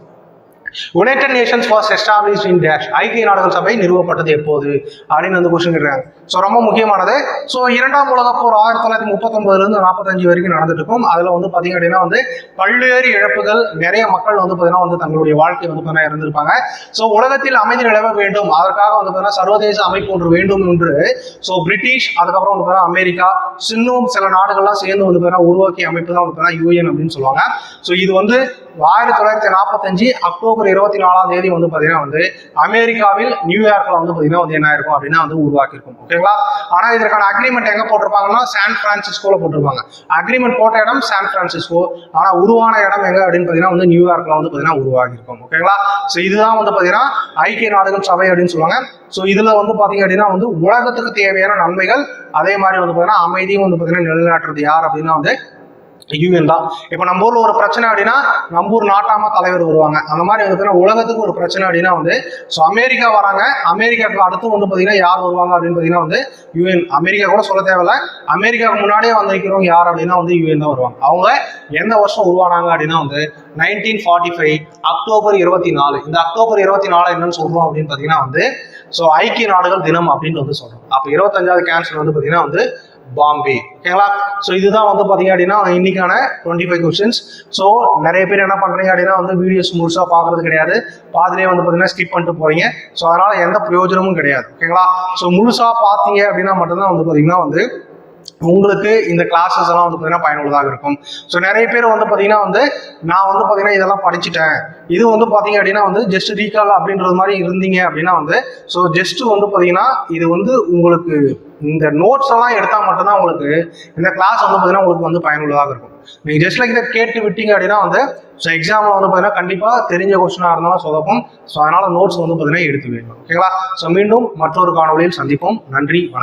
United Nations was establish in dash ஐக்கிய நாடுகள் சபை நிறுவப்பட்டது எப்போது? அப்படின்னு வந்து கொஸ்டின் கேட்குறாங்க. ஸோ ரொம்ப முக்கியமானது. ஸோ இரண்டாம் உலக போர் ஆயிரத்தி தொள்ளாயிரத்தி முப்பத்தொன்பதுலேருந்து நாற்பத்தஞ்சு வரைக்கும் நடந்துட்டு இருக்கும். அதில் வந்து பார்த்தீங்க அப்படின்னா வந்து பல்வேறு இழப்புகள் நிறைய மக்கள் வந்து பார்த்தீங்கன்னா வந்து தங்களுடைய வாழ்க்கை வந்து பார்த்தீங்கன்னா இறந்துருப்பாங்க. ஸோ உலகத்தில் அமைதி நிலவ வேண்டும். அதற்காக வந்து பார்த்தீங்கன்னா சர்வதேச அமைப்பு ஒன்று வேண்டும் என்று. ஸோ பிரிட்டிஷ் அதுக்கப்புறம் வந்து பார்த்தீங்கன்னா அமெரிக்கா இன்னும் சில நாடுகள்லாம் சேர்ந்து வந்து பார்த்தீங்கன்னா உருவாக்கிய அமைப்பு தான் வந்து பார்த்தீங்கன்னா யூஎன் அப்படின்னு சொல்லுவாங்க. ஸோ இது வந்து ஆயிரத்தி தொள்ளாயிரத்தி நாற்பத்தஞ்சு அக்டோபர் இருபத்தி நாலாம் தேதி வந்து பார்த்தீங்கன்னா வந்து அமெரிக்காவில் நியூயார்க்கில் வந்து பார்த்தீங்கன்னா வந்து என்ன இருக்கும் அப்படின்னா வந்து உருவாக்கியிருக்கும். ஓகேங்களா? ஆனால் இதற்கான அக்ரிமெண்ட் எங்கே போட்டிருப்பாங்கன்னா சான் பிரான்சிஸ்கோவில் போட்டிருப்பாங்க. அக்ரிமெண்ட் போட்ட இடம் சான் பிரான்சிஸ்கோ. ஆனால் உருவான இடம் எங்க அப்படின்னு பார்த்தீங்கன்னா வந்து நியூயார்க்கில் வந்து பார்த்தீங்கன்னா உருவாகியிருக்கும். ஓகேங்களா? ஸோ இதுதான் வந்து பார்த்தீங்கன்னா ஐக்கிய நாடுகள் சபை அப்படின்னு சொல்லுவாங்க. ஸோ இதில் வந்து பார்த்தீங்க அப்படின்னா வந்து உலகத்துக்கு தேவையான நன்மைகள் அதே மாதிரி வந்து பார்த்தீங்கன்னா அமைதியும் வந்து பார்த்தீங்கன்னா நிலைநாட்டுறது யார் அப்படின்னா வந்து யூஎன் தான். இப்போ நம்ம ஊரில் ஒரு பிரச்சனை அப்படின்னா நம்ம ஊர் நாட்டாம தலைவர் வருவாங்க. அந்த மாதிரி வந்து பார்த்தீங்கன்னா உலகத்துக்கு ஒரு பிரச்சனை அப்படின்னா வந்து ஸோ அமெரிக்கா வராங்க. அமெரிக்காவுக்கு அடுத்து வந்து பார்த்தீங்கன்னா யார் வருவாங்க அப்படின்னு பார்த்தீங்கன்னா வந்து யூஎன் அமெரிக்கா கூட சொல்ல தேவையில்ல. அமெரிக்காவுக்கு முன்னாடியே வந்திருக்கிறவங்க யார் அப்படின்னா வந்து யூஎன் தான் வருவாங்க. அவங்க எந்த வருஷம் உருவானாங்க அப்படின்னா வந்து நைன்டீன் ஃபார்ட்டி ஃபைவ் அக்டோபர் இருபத்தி நாலு. இந்த அக்டோபர் இருபத்தி நாலு என்னன்னு சொல்றோம் அப்படின்னு பார்த்தீங்கன்னா வந்து ஸோ ஐக்கிய நாடுகள் தினம் அப்படின்னு வந்து சொல்றோம். அப்போ இருபத்தஞ்சாவது கேன்சர் வந்து பார்த்தீங்கன்னா வந்து பாம்பே. ஓகேங்களா ஸோ இதுதான் வந்து பார்த்தீங்க அப்படின்னா இன்னைக்கான டுவெண்ட்டி ஃபைவ் கொஸ்டின்ஸ் ஸோ நிறைய பேர் என்ன பண்ணுறீங்க அப்படின்னா வந்து வீடியோஸ் முழுசாக பார்க்கறது கிடையாது. பாதிலே வந்து பார்த்தீங்கன்னா ஸ்கிப் பண்ணிட்டு போறீங்க. ஸோ அதனால எந்த பிரயோஜனமும் கிடையாது. ஓகேங்களா ஸோ முழுசாக பார்த்தீங்க அப்படின்னா மட்டும்தான் வந்து பார்த்தீங்கன்னா வந்து உங்களுக்கு இந்த கிளாஸஸ் எல்லாம் வந்து பார்த்தீங்கன்னா பயனுள்ளதாக இருக்கும். ஸோ நிறைய பேர் வந்து பார்த்தீங்கன்னா வந்து நான் வந்து பார்த்தீங்கன்னா இதெல்லாம் படிச்சுட்டேன். இது வந்து பார்த்தீங்க அப்படின்னா வந்து ஜஸ்ட் ரீகால் அப்படின்றது மாதிரி இருந்தீங்க அப்படின்னா வந்து ஸோ ஜஸ்ட் வந்து பார்த்தீங்கன்னா இது வந்து உங்களுக்கு இந்த நோட்ஸ் எல்லாம் எடுத்தால் மட்டும்தான் உங்களுக்கு இந்த கிளாஸ் வந்து பார்த்தீங்கன்னா உங்களுக்கு வந்து பயனுள்ளதாக இருக்கும். நீங்கள் ஜஸ்ட் லைக் இதை கேட்டு விட்டீங்க அப்படின்னா வந்து ஸோ எக்ஸாமில் வந்து பார்த்தீங்கன்னா கண்டிப்பாக தெரிஞ்ச கொஸ்டினாக இருந்தாலும் சொதப்பும். ஸோ அதனால் நோட்ஸ் வந்து பார்த்தீங்கன்னா எடுத்து வைக்கணும் ஓகேங்களா ஸோ மீண்டும் மற்றொரு காணொலியில் சந்திப்போம். நன்றி வணக்கம்.